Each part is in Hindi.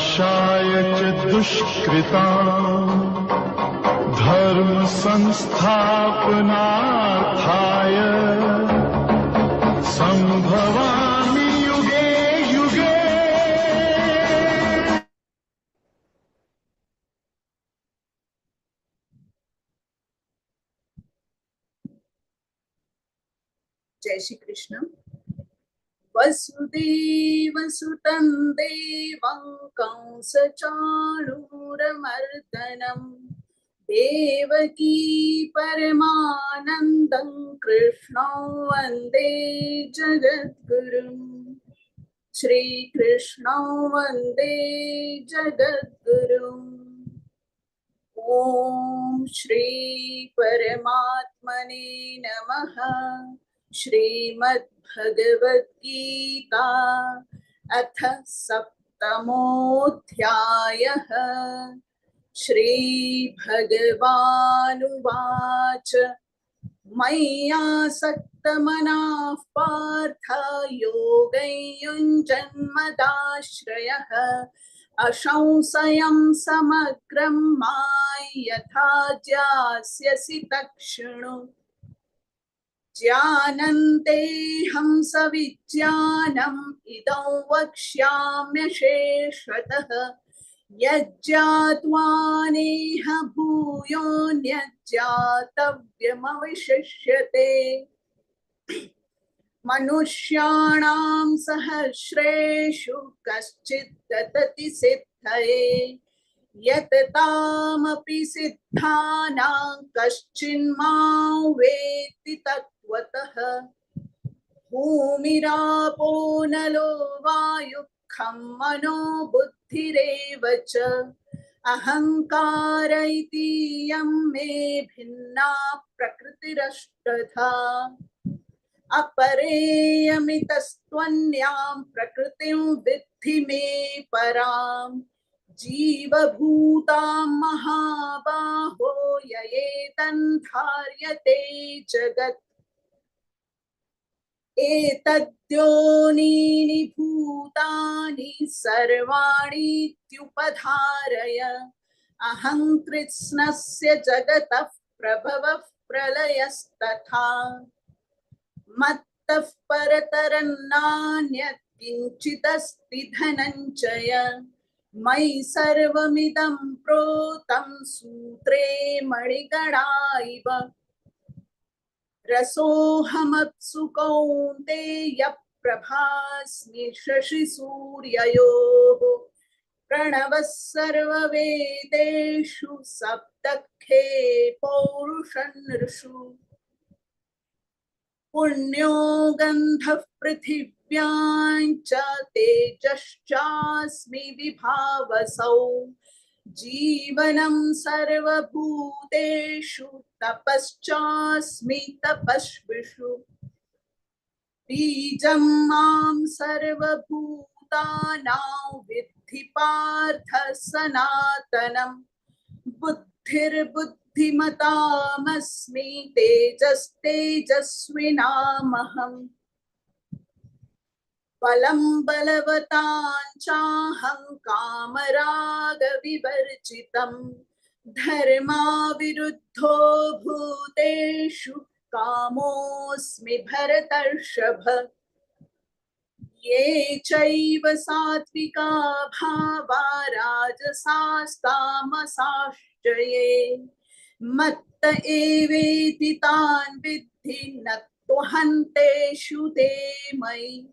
विनाशाय च दुष्कृता। धर्म संस्थापनार्थाय संभवामि युगे युगे। जय श्री कृष्ण वसुदेवसुतं देवं कंसचाणूरमर्दनम् देवकी परमानन्दं कृष्णो वंदे जगद्गुरुम्। श्रीकृष्णो वंदे जगद्गुरुम्। ॐ श्री परमात्मने नमः। श्रीमद्भगवद्गीता अथ सप्तमोऽध्यायः। श्रीभगवानुवाच। मय्यासक्तमनाः पार्थ योगं युञ्जन्मदाश्रयः अशंसयं समग्रं माँ यथा ज्ञास्यसि तक्षणु जानन्तेऽहं सविज्ञानम् इदं वक्ष्याम्यशेषतः यज्जात्वानेह भूयोऽन्यज्जातव्यमविशिष्यते मनुष्याणां सहस्रेषु कश्चित् दतति सिद्धये। यततामपि सिद्धानां कश्चिन्मां वेत्ति तत्त्वतः। भूमिरापो नलो वायुः खं मनो बुद्धिरेव च। अहङ्कार मे भिन्ना प्रकृतिरष्टधा अपरेयमितस्त्वन्यां प्रकृतिं विद्धि मे पराम्। जीवभूतां महाबाहो ययेतन्धार्यते जगत्। एतद्योनीनि भूतानि सर्वाणीत्युपधारय अहं कृत्स्नस्य जगतः प्रभवः प्रलयस्तथा। मत्तः परतरन्नान्यत् किञ्चिदस्ति मयि सर्वमिदं प्रोतं सूत्रे मणिगणा इव रसोऽहमप्सु कौन्तेय प्रभास्मि शशिसूर्ययोः प्रणवः सर्ववेदेषु सप्तखे पौरुषनृषु पुण्यो गन्धः पृथिव्यां च तेजश्चास्मि विभावसौ। जीवनं सर्वभूतेषु तपश्चास्मि तपस्विषु। बीजं माँ सर्वभूतानां विद्धि पार्थ सनातनं। बुद्धिर्बुद्धिमतामस्मि तेजस्तेजस्विनामहम्। बलं बलवताञ्चाहं कामरागविवर्जितं धर्माविरुद्धो भूतेषु कामोऽस्मि भरतर्षभ। ये चैव सात्विका भावा राजसास्तामसाश्च मत्त एवेति तान् विद्धि न त्वहन्तेषु ते मयि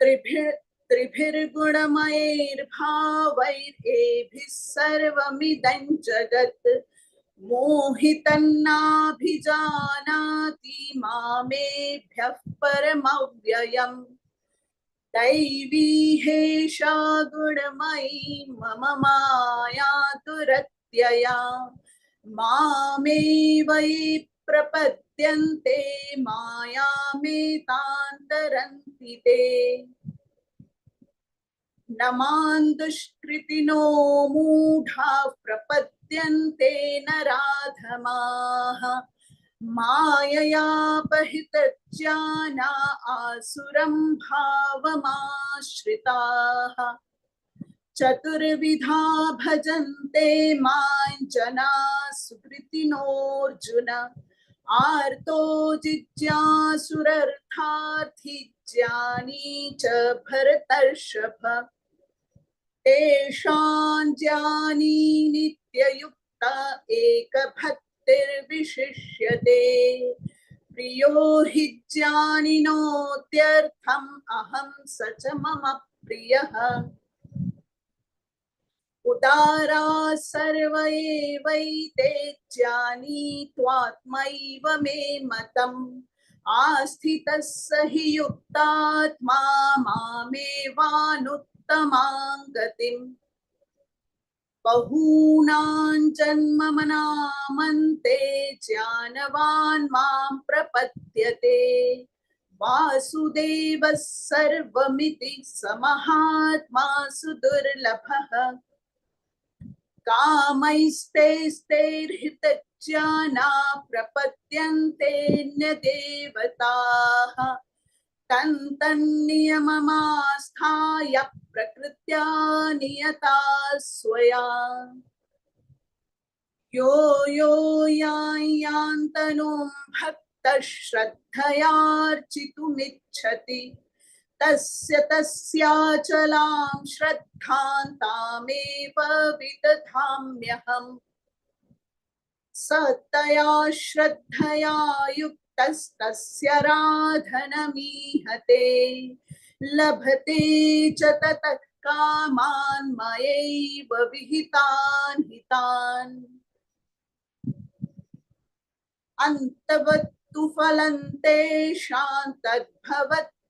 त्रिभिर्, त्रिभिर्गुणमयैर्भावैरेभिः सर्वमिदं जगत्। मोहितन्नाभिजानाति मामेभ्यः परमव्ययम्। दैवी हेषा गुणमयी मम माया दुरत्यया मामेवयि प्रपद्यन्ते, मायामेतान्तरन्ति ते। न माँ दुष्कृतिनो मूढाः प्रपद्यन्ते न राधमाः। माययापहितज्ञाना आसुरं भावमाश्रिताः। चतुर्विधा भजन्ते माँ जना सुकृतिनोऽर्जुन। आर्तो जिज्ञासुरर्थार्थी ज्ञानी च भरतर्षभ। तेषां ज्ञानी नित्ययुक्त एकभक्तिर्विशिष्यते। प्रियो हि ज्ञानिनोत्यर्थम् अहं स च मम प्रियः। उदारा सर्व एवैते ज्ञानीत्वात्मैव मे मतम्। आस्थितः स युक्तात्मा मामेवानुत्तमां गतिम् बहूनां जन्ममनामन्ते ज्ञानवान् माँ प्रपद्यते। वासुदेवः सर्वमिति समहात्मा सुदुर्लभः कामैस्तैस्तैर्हितज्ञाना प्रपद्यन्तेऽन्यदेवताः तन्तन्नियममास्थाय प्रकृत्या नियता स्वया। यो यो यायान्तनुं भक्तः श्रद्धयार्चितुमिच्छति तस्य तस्याचलां श्रद्धां तामेव विदधाम्यहम्। स तया श्रद्धया युक्तस्तस्य राधनमीहते। लभते च ततः कामान् मयैव विहितान् हितान्। अन्तवत्तु फलं तेषां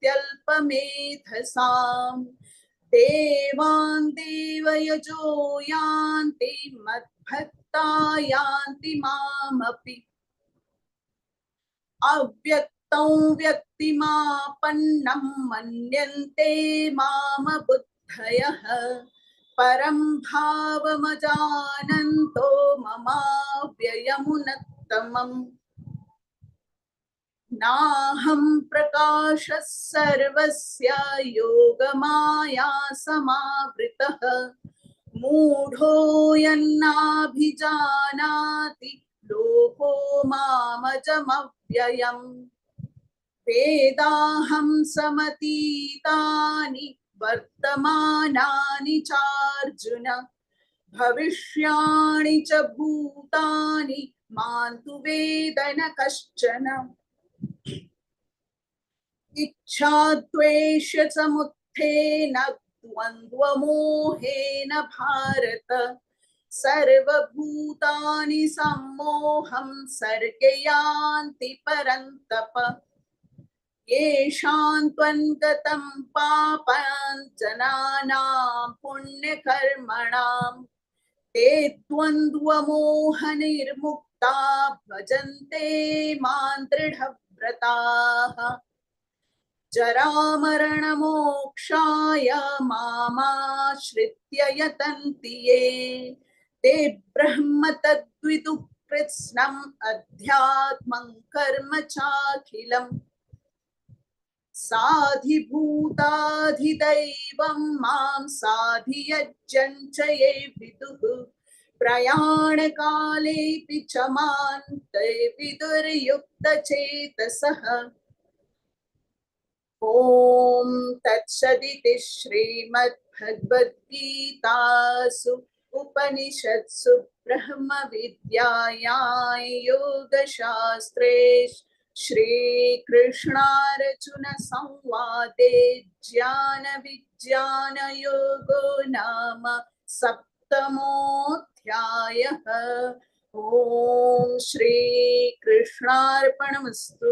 तद्भवत्यल्पमेधसाम् देवान् देवयजो यान्ति मद्भक्ता यान्ति मामपि। अव्यक्तं व्यक्तिमापन्नं मन्यन्ते माम बुद्धयः परं भावमजानन्तो ममाव्ययमुनत्तमम्। नाहं प्रकाशः सर्वस्य योगमाया समावृतः मूढो यन्नाभिजानाति लोको मामजमव्ययम्। वेदाहं समतीतानि वर्तमानानि चार्जुन। भविष्याणि च भूतानि माँ तु वेद न कश्चन इच्छाद्वेषसमुत्थेन द्वन्द्वमोहेन भारत। सर्वभूतानि सम्मोहं सर्गे यान्ति परन्तप। येषां त्वन्गतं पापान् जनानां पुण्यकर्मणां। ते द्वन्द्वमोहनिर्मुक्ता भजन्ते माँ दृढव्रताः। जरामरणमोक्षाय मामाश्रित्य यतन्ति ये। ते ब्रह्म तद्विदुः कृत्स्नम् अध्यात्मं कर्म चाखिलम्। साधिभूताधिदैवं माँ साधियज्जं च ये विदुः। प्रयाणकालेऽपि च माँ ते विदुर्युक्तचेतसः। ॐ तत्सदिति श्रीमद्भगवद्गीतासु उपनिषत्सु ब्रह्मविद्यायां योगशास्त्रे श्रीकृष्णार्जुनसंवादे ज्ञानविज्ञानयोगो नाम सप्तमोऽध्यायः। ॐ श्रीकृष्णार्पणमस्तु।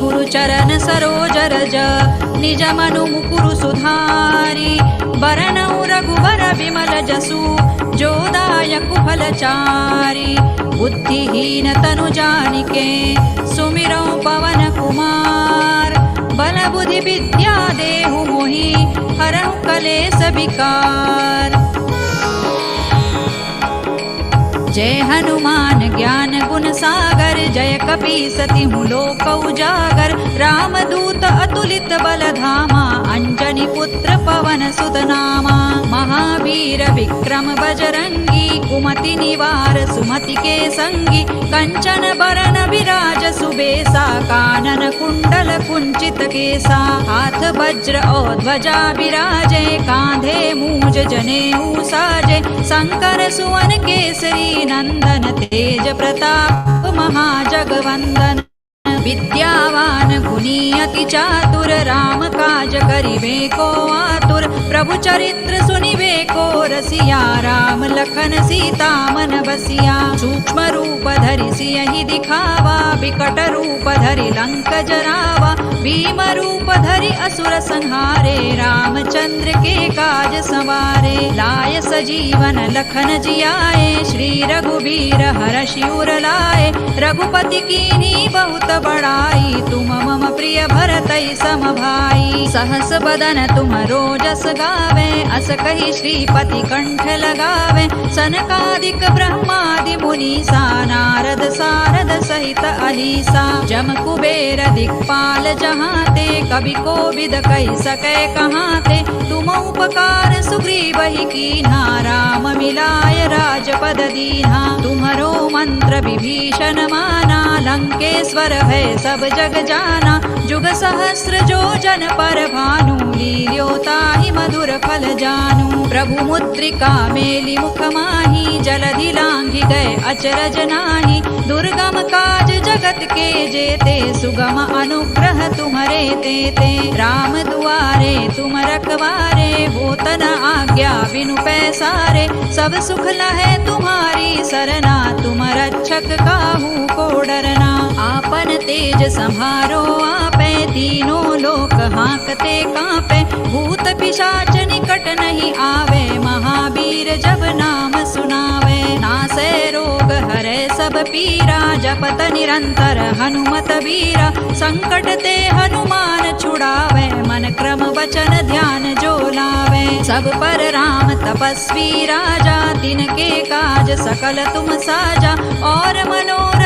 गुरुचरण सरोज रज निज मनु मुकुरु सुधारि। बरनौ रघुबर विमल जसु जोदायक फलचारि। बुद्धिहीन तनु जानिके सुमिरौ पवन कुमार। बल बुद्धि विद्या देहु मोहि हरहु कलेस विकार जय हनुमान ज्ञान गुण सागर जय कपी सति लोक उजागर। राम दूत अतुलित बल धामा अंजनी पुत्र पवन सुत नामा महावीर विक्रम बजरंगी कुमति निवार सुमति के संगी कंचन बरन विराज सुबेसा कानन कुंडल कुंचित केसा हाथ वज्र और ध्वजा विराजे कांधे मूज जने साजे शंकर सुवन केसरी नंदन तेज प्रताप महाजगवंदन। विद्यावान गुणी अति चातुर राम काज करिबे को आतुर। प्रभु चरित्र सुनिबे को रसिया राम लखन सीता मन बसिया। सूक्ष्म रूप धरि सियहि दिखावा विकट रूप धरि लंक जरावा भीमरूपधरि असुर संहारे रामचंद्र के काज सवारे। लाय सजीवन लखन जियाए श्री रघुबीर हर शिवर लाए। रघुपति कीनी बहुत बड़ाई तुम मम प्रिय भरत सम भाई। सहस बदन तुम रोजस गावे अस कही श्रीपति कंठ लगावे। सनकादिक ब्रह्मादि मुनि सा नारद सारद सहित अहिसा। जम कुबेर दिक्पाल जहाँ ते कवि को विद कही सके कहाँ ते तुम उपकार सुग्रीव ही कीन्हा, राम मिलाय राजपद दीन्हा। तुम्हरो मंत्र विभीषण माना, लंकेश्वर है सब जग जाना। जुग सहस्र जो जन पर भानु, लील्योता ही मधुर फल जानू। प्रभु मुद्रिका मेली मुख माही, जलधि लांघि गए अचरज नाही। दुर्गम काज जगत के जेते सुगम अनुग्रह तुम्हरे तेते राम दुआरे, तुम रखवारे होत न आज्ञा बिनु पैसारे। सब सुख लहे तुम्हारी सरना, तुम रक्षक काहू को डरना। आपन तेज संहारो आपे, तीनों लोक हाकते कांपे। भूत पिशाच निकट नहीं आवे पीरा, जपत निरंतर हनुमत वीरा। संकट ते हनुमान छुड़ावे, मन क्रम वचन ध्यान जो लावे। सब पर राम तपस्वी राजा, दिन के काज सकल तुम साजा। और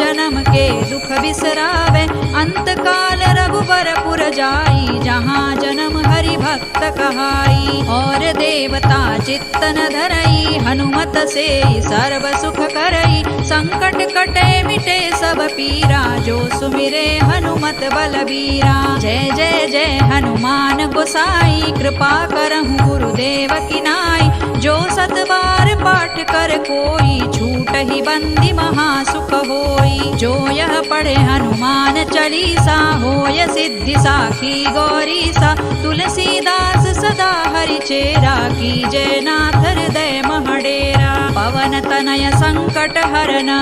जन्म के दुख बिसरावे। अंत काल रघुबर पुर जाई जहाँ जन्म हरि भक्त कहाई। और देवता चित्तन धरई हनुमत से सर्व सुख करई। संकट कटे मिटे सब पीरा जो सुमिरे हनुमत बलबीरा। जय जय जय हनुमान गोसाई कृपा करहु गुरुदेव की नाई जो सत बार पाठ कर कोई छूट ही बंदी महासुख होई। जो यह पढ़े हनुमान चालीसा होय सिद्धि साखी गौरी सा तुलसीदास सदा हरि चेरा की जय नाथ हृदय महडेरा। पवन तनय संकट हरना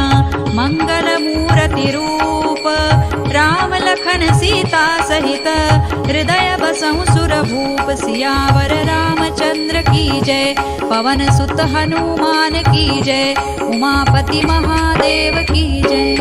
मंगल मूर्ति रूप। राम लखन सीता सहित हृदय बसहु सुर भूप सियावर रामचंद्र की जय पवन सुत हनुमान की जय उमापति महादेव की जय